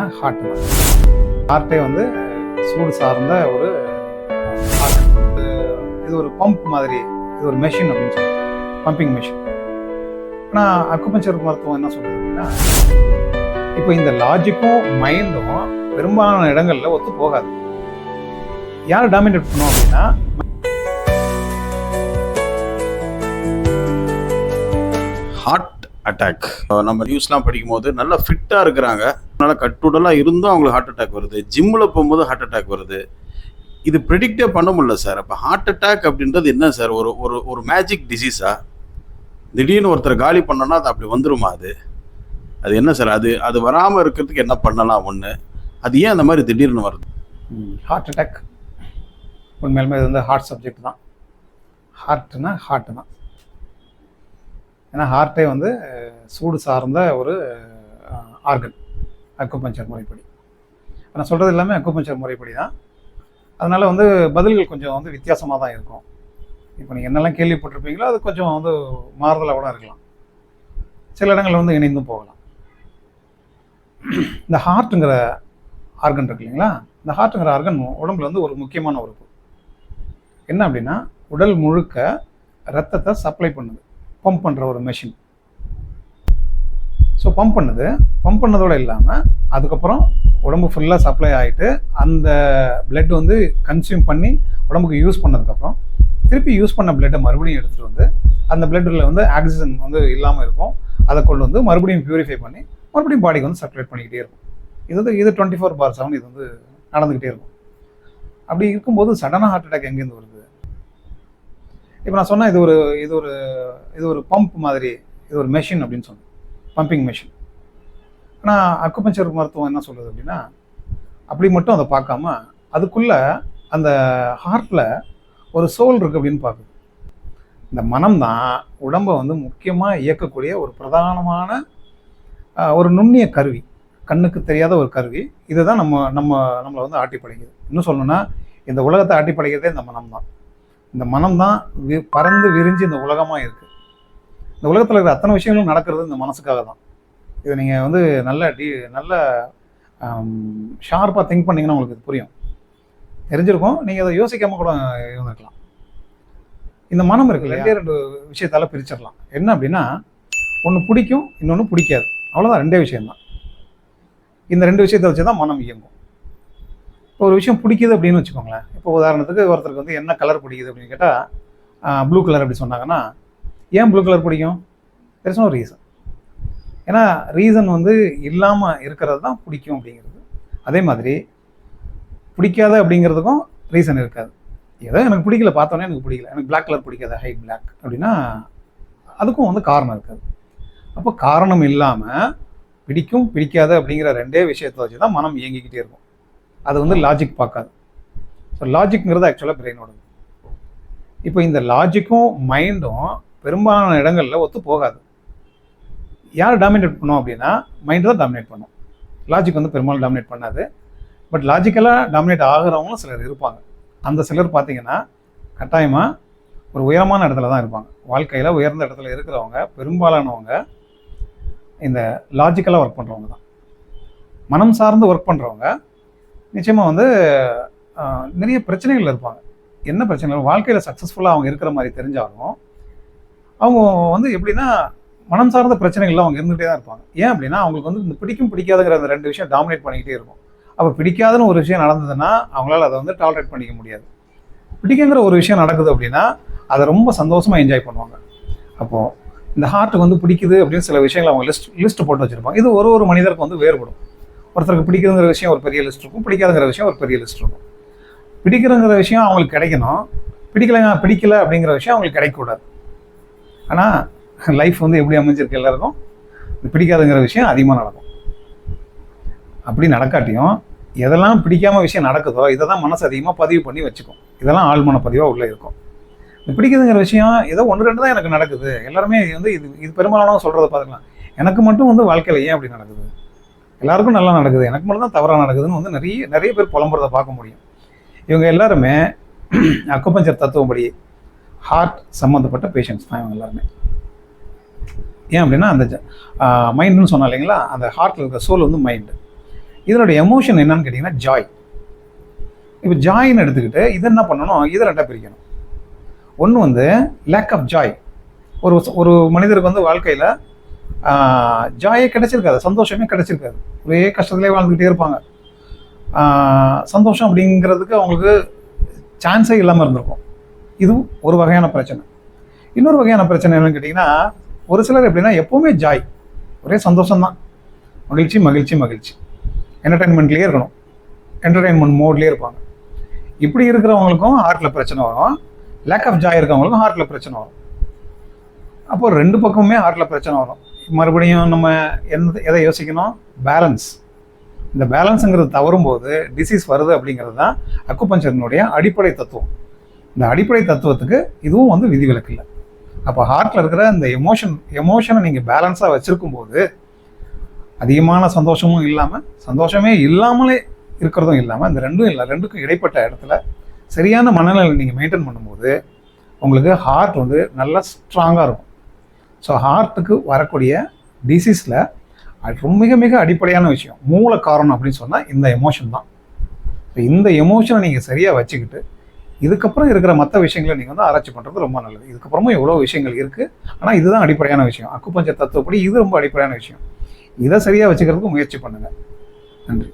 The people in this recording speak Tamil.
பார்த்தீங்கன்னா ஹார்ட் தான். ஹார்ட்டே வந்து சூடு சார்ந்த ஒரு ஹார்ட் இது ஒரு பம்ப் மாதிரி இது ஒரு மெஷின் அப்படின்னு சொல்லுவாங்க பம்பிங் மெஷின் ஆனால் அக்குபஞ்சர் மருத்துவம் என்ன சொல்றது அப்படின்னா இப்போ இந்த லாஜிக்கும் மைண்டும் பெரும்பாலான இடங்களில் ஒத்து போகாது. யார் டாமினேட் பண்ணுவோம் அப்படின்னா ஹார்ட் அட்டாக் நம்ம நியூஸ்லாம் படிக்கும்போது நல்லா ஃபிட்டாக இருக்கிறாங்க. நல்லா கட்டுடலாக இருந்தும் அவங்களுக்கு ஹார்ட் அட்டாக் வருது. ஜிம்மில் போகும்போது ஹார்ட் அட்டாக் வருது. இது ப்ரிடிக்டே பண்ண முடியல சார் அப்போ ஹார்ட் அட்டாக் அப்படின்றது என்ன சார் ஒரு ஒரு ஒரு மேஜிக் டிசீஸா திடீர்னு ஒருத்தர் காலி பண்ணோன்னா அது அப்படி வந்துருமா அது? அது என்ன சார் அது அது வராமல் இருக்கிறதுக்கு என்ன பண்ணலாம் ஒன்று அது ஏன் அந்த மாதிரி திடீர்னு வருது? ஹார்ட் அட்டாக் உண்மையிலுமே இது வந்து ஹார்ட் சப்ஜெக்ட் தான். ஹார்ட்னா ஹார்ட் தான் ஏன்னா ஹார்ட்டே வந்து சூடு சார்ந்த ஒரு ஆர்கன் அக்குபஞ்சர் முறைப்படி. நான் சொல்கிறது எல்லாமே அக்குபஞ்சர் முறைப்படி தான் அதனால் வந்து பதில்கள் கொஞ்சம் வந்து வித்தியாசமாக தான் இருக்கும். இப்போ நீங்கள் என்னெல்லாம் கேள்விப்பட்டிருப்பீங்களோ அது கொஞ்சம் வந்து மாறுதலாக கூட இருக்கலாம். சில இடங்களில் வந்து இணைந்தும் போகலாம். இந்த ஹார்ட்டுங்கிற ஆர்கன் இருக்கு இல்லைங்களா? இந்த ஹார்ட்டுங்கிற ஆர்கன் உடம்புல வந்து ஒரு முக்கியமான உறுப்பு. என்ன அப்படின்னா உடல் முழுக்க ரத்தத்தை சப்ளை பண்ணுது. பம்ப் பண்ணுற ஒரு மெஷின் ஸோ பம்ப் பண்ணுது. பம்ப் பண்ணதோடு இல்லாமல் அதுக்கப்புறம் உடம்பு ஃபுல்லாக சப்ளை ஆகிட்டு அந்த பிளட் வந்து கன்சியூம் பண்ணி உடம்புக்கு யூஸ் பண்ணதுக்கப்புறம் திருப்பி யூஸ் பண்ண பிளட்டை மறுபடியும் எடுத்துகிட்டு வந்து அந்த பிளட்டில் வந்து ஆக்சிஜன் வந்து இல்லாமல் இருக்கும். அதை கொண்டு வந்து மறுபடியும் பியூரிஃபை பண்ணி மறுபடியும் பாடிக்கு வந்து சர்க்குலேட் பண்ணிக்கிட்டே இருக்கும். இது வந்து இது டுவெண்ட்டி ஃபோர் பார் செவன் இது வந்து நடந்துக்கிட்டே இருக்கும். அப்படி இருக்கும்போது சடனாக ஹார்ட் அட்டாக் எங்கேருந்து வருது? இப்போ நான் சொன்னேன் இது ஒரு இது ஒரு இது ஒரு பம்ப் மாதிரி இது ஒரு மெஷின் அப்படின்னு சொன்னேன். பம்பிங் மெஷின் ஆனால் அக்குபஞ்சர் மருத்துவம் என்ன சொல்லுது அப்படின்னா அப்படி மட்டும் அதை பார்க்காம அதுக்குள்ள அந்த ஹார்ட்டில் ஒரு சோல் இருக்குது அப்படின்னு பார்க்குது. இந்த மனம் தான் உடம்பை வந்து முக்கியமாக இயக்கக்கூடிய ஒரு பிரதானமான ஒரு நுண்ணிய கருவி. கண்ணுக்கு தெரியாத ஒரு கருவி. இதுதான் நம்ம நம்ம நம்மளை வந்து ஆட்டி படைக்குது. இன்னும் சொல்லணும்னா இந்த உலகத்தை ஆட்டி படைக்கிறதே இந்த மனம் தான். இந்த மனம் தான் வி- பறந்து விரிஞ்சு இந்த உலகமாக இருக்குது இந்த உலகத்தில் இருக்கிற அத்தனை விஷயங்களும் நடக்கிறது இந்த மனசுக்காக தான். இதை நீங்கள் வந்து நல்ல டி நல்ல ஷார்ப்பாக திங்க் பண்ணீங்கன்னா உங்களுக்கு இது புரியும். தெரிஞ்சிருக்கும். நீங்கள் அதை யோசிக்காம கூட இருந்திருக்கலாம். இந்த மனம் இருக்கு ரெண்டே ரெண்டு விஷயத்தால பிரிச்சிடலாம். என்ன அப்படின்னா ஒன்று பிடிக்கும் இன்னொன்று பிடிக்காது. அவ்வளோதான் ரெண்டே விஷயம்தான். இந்த ரெண்டு விஷயத்தை வச்சு தான் மனம் இயங்கும். இப்போ ஒரு விஷயம் பிடிக்குது அப்படின்னு வச்சுக்கோங்களேன். இப்போ உதாரணத்துக்கு ஒருத்தருக்கு வந்து என்ன கலர் பிடிக்குது அப்படின்னு கேட்டால் ப்ளூ கலர் அப்படி சொன்னாங்கன்னா ஏன் ப்ளூ கலர் பிடிக்கும்? தெர் நோ ரீசன் ஏன்னா ரீசன் வந்து இல்லாமல் இருக்கிறது தான் பிடிக்கும் அப்படிங்கிறது. அதே மாதிரி பிடிக்காத அப்படிங்கிறதுக்கும் ரீசன் இருக்காது. ஏதோ எனக்கு பிடிக்கல பார்த்தோன்னே எனக்கு பிடிக்கல. எனக்கு பிளாக் கலர் பிடிக்காது ஹைட் பிளாக் அப்படின்னா அதுக்கும் வந்து காரணம் இருக்காது. அப்போ காரணம் இல்லாமல் பிடிக்கும் பிடிக்காது அப்படிங்கிற ரெண்டே விஷயத்தை வச்சு தான் மனம் இயங்கிக்கிட்டே இருக்கும். அது வந்து லாஜிக் பார்க்காது. ஸோ லாஜிக்ங்கிறது ஆக்சுவலாக பிரெயினோடது இப்போ இந்த லாஜிக்கும் மைண்டும் பெரும்பாலான இடங்களில் ஒத்து போகாது. யார் டாமினேட் பண்ணும் அப்படின்னா மைண்டு தான் டாமினேட் பண்ணும். லாஜிக் வந்து பெரும்பாலும் டாமினேட் பண்ணாது. பட் லாஜிக்கலாக டாமினேட் ஆகிறவங்களும் சிலர் இருப்பாங்க. அந்த சிலர் பார்த்தீங்கன்னா கட்டாயமாக ஒரு உயரமான இடத்துல தான் இருப்பாங்க. வாழ்க்கையில் உயர்ந்த இடத்துல இருக்கிறவங்க பெரும்பாலானவங்க இந்த லாஜிக்கலாக ஒர்க் பண்ணுறவங்க தான். மனம் சார்ந்து ஒர்க் பண்ணுறவங்க நிச்சயமாக வந்து நிறைய பிரச்சனைகள் இருப்பாங்க. என்ன பிரச்சனைகள்? வாழ்க்கையில் சக்ஸஸ்ஃபுல்லாக அவங்க இருக்கிற மாதிரி தெரிஞ்சாலும் அவங்க வந்து எப்படின்னா மனம் சார்ந்த பிரச்சனைகள்லாம் அவங்க இருந்துகிட்டே தான் இருப்பாங்க. ஏன் அப்படின்னா அவங்களுக்கு வந்து இந்த பிடிக்கும் பிடிக்காதுங்கிற அந்த ரெண்டு விஷயம் டாமினேட் பண்ணிக்கிட்டே இருக்கும். அப்போ பிடிக்காதுன்னு ஒரு விஷயம் நடந்ததுன்னா அவங்களால அதை வந்து டாலரேட் பண்ணிக்க முடியாது. பிடிக்குங்கிற ஒரு விஷயம் நடக்குது அப்படின்னா அதை ரொம்ப சந்தோஷமாக என்ஜாய் பண்ணுவாங்க. அப்போது இந்த ஹார்ட்டுக்கு வந்து பிடிக்குது அப்படின்னு சில விஷயங்கள் அவங்க லிஸ்ட் லிஸ்ட் போட்டு வச்சுருப்பாங்க. இது ஒரு ஒரு மனிதருக்கு வந்து வேறுபடும். ஒருத்தருக்கு பிடிக்குதுங்கிற விஷயம் ஒரு பெரிய லிஸ்ட் இருக்கும். பிடிக்காதுங்கிற விஷயம் ஒரு பெரிய லிஸ்ட் இருக்கும். பிடிக்கிறங்கிற விஷயம் அவங்களுக்கு கிடைக்கணும். பிடிக்கலைங்க பிடிக்கல அப்படிங்கிற விஷயம் அவங்களுக்கு கிடைக்கக்கூடாது. ஆனால் லைஃப் வந்து எப்படி அமைஞ்சிருக்கு எல்லாருக்கும்? இந்த பிடிக்காதுங்கிற விஷயம் அதிகமாக நடக்கும். அப்படி நடக்காட்டியும் எதெல்லாம் பிடிக்காம விஷயம் நடக்குதோ இதை தான் மனசு அதிகமாக பதிவு பண்ணி வச்சுக்கும். இதெல்லாம் ஆழ்மன பதிவாக உள்ளே இருக்கும். இந்த பிடிக்குதுங்கிற விஷயம் ஏதோ ஒன்று ரெண்டு தான் எனக்கு நடக்குது. எல்லாருமே இது வந்து இது இது பெரும்பாலானவங்க சொல்கிறத பார்த்துக்கலாம். எனக்கு மட்டும் வந்து வாழ்க்கையில் ஏன் அப்படி நடக்குது? எல்லாருக்கும் நல்லா நடக்குது. எனக்கு மட்டும் தான் தவறாக நடக்குதுன்னு வந்து நிறைய நிறைய பேர் புலம்புறதை பார்க்க முடியும். இவங்க எல்லாருமே அக்குபஞ்சர் தத்துவப்படி ஹார்ட் சம்மந்தப்பட்ட பேஷண்ட்ஸ் தான் இவங்க எல்லாருமே. ஏன் அப்படின்னா அந்த மைண்டுன்னு சொன்னா இல்லைங்களா? அந்த ஹார்ட்டில் இருக்கிற சோல் வந்து மைண்டு இதனுடைய எமோஷன் என்னன்னு கேட்டிங்கன்னா ஜாய் இப்போ ஜாயின்னு எடுத்துக்கிட்டு இதை என்ன பண்ணணும்? இதை ரெண்டாக பிரிக்கணும். ஒன்று வந்து லேக் ஆஃப் ஜாய் ஒரு ஒரு மனிதருக்கு வந்து வாழ்க்கையில் ஜாயே கிடைச்சிருக்காது சந்தோஷமே கிடைச்சிருக்காது. ஒரே கஷ்டத்துலேயே வாழ்ந்துக்கிட்டே இருப்பாங்க. ஆஹ் சந்தோஷம் அப்படிங்கிறதுக்கு அவங்களுக்கு சான்ஸே இல்லாமல் இருந்திருக்கும். இதுவும் ஒரு வகையான பிரச்சனை. இன்னொரு வகையான பிரச்சனை என்னன்னு கேட்டிங்கன்னா ஒரு சிலர் எப்படின்னா எப்போவுமே ஜாய் ஒரே சந்தோஷம்தான். மகிழ்ச்சி மகிழ்ச்சி மகிழ்ச்சி. என்டர்டைன்மெண்ட்லேயே இருக்கணும். என்டர்டைன்மெண்ட் மோட்லேயே இருப்பாங்க. இப்படி இருக்கிறவங்களுக்கும் ஹார்ட்டில் பிரச்சனை வரும். லேக் ஆஃப் ஜாய் இருக்கவங்களுக்கும் ஹார்ட்டில் பிரச்சனை வரும். அப்போ ரெண்டு பக்கமுமே ஹார்ட்டில் பிரச்சனை வரும். மறுபடியும் நம்ம எந்த எதை யோசிக்கணும்? பேலன்ஸ் இந்த பேலன்ஸுங்கிறது தவறும்போது டிசீஸ் வருது அப்படிங்கிறது தான் அக்குபஞ்சரனுடைய அடிப்படை தத்துவம். இந்த அடிப்படை தத்துவத்துக்கு இதுவும் வந்து விதிவிலக்கு இல்லை. அப்போ ஹார்ட்டில் இருக்கிற இந்த எமோஷன் எமோஷனை நீங்கள் பேலன்ஸாக வச்சுருக்கும் போது அதிகமான சந்தோஷமும் இல்லாமல் சந்தோஷமே இல்லாமலே இருக்கிறதும் இல்லாமல் இந்த ரெண்டும் இல்லை ரெண்டுக்கும் இடைப்பட்ட இடத்துல சரியான மனநிலை நீங்கள் மெயின்டைன் பண்ணும்போது உங்களுக்கு ஹார்ட் வந்து நல்லா ஸ்ட்ராங்காக இருக்கும். ஸோ ஹார்ட்டுக்கு வரக்கூடிய டிசீஸில் அது மிக மிக அடிப்படையான விஷயம். மூல காரணம் அப்படின்னு சொன்னால் இந்த எமோஷன் தான். இந்த எமோஷனை நீங்கள் சரியாக வச்சுக்கிட்டு இதுக்கப்புறம் இருக்கிற மற்ற விஷயங்களை நீங்கள் வந்து ஆராய்ச்சி பண்ணுறது ரொம்ப நல்லது. இதுக்கப்புறமும் எவ்வளோ விஷயங்கள் இருக்குது ஆனால் இதுதான் அடிப்படையான விஷயம். அக்குப்பஞ்ச தத்துவப்படி இது ரொம்ப அடிப்படையான விஷயம். இதை சரியாக வச்சுக்கிறதுக்கு முயற்சி பண்ணுங்கள் நன்றி.